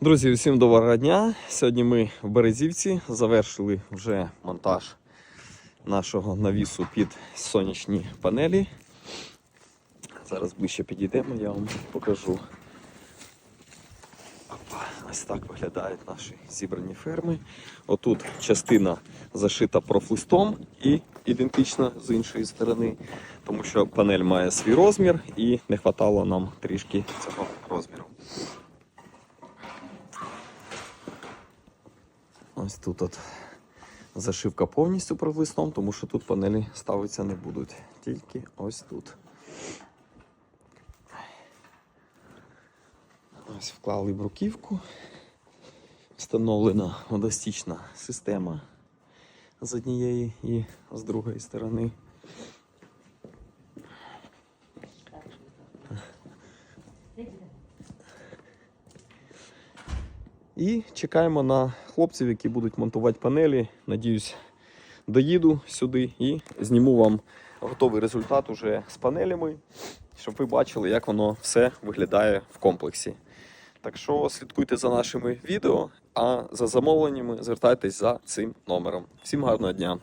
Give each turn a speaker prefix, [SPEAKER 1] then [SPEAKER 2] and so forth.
[SPEAKER 1] Друзі, усім доброго дня. Сьогодні ми в Березівці завершили вже монтаж нашого навісу під сонячні панелі. Зараз ближче підійдемо, я вам покажу. Опа, ось так виглядають наші зібрані ферми. Отут частина зашита профлистом і ідентична з іншої сторони, тому що панель має свій розмір і не вистачало нам трішки цього розміру. Ось тут от зашивка повністю провислом, тому що тут панелі ставитися не будуть. Тільки ось тут. Ось вклали бруківку. Встановлена водостічна система з однієї і з другої сторони. І чекаємо на хлопців, які будуть монтувати панелі. Надіюсь, доїду сюди і зніму вам готовий результат уже з панелями, щоб ви бачили, як воно все виглядає в комплексі. Так що слідкуйте за нашими відео, а за замовленнями звертайтесь за цим номером. Всім гарного дня!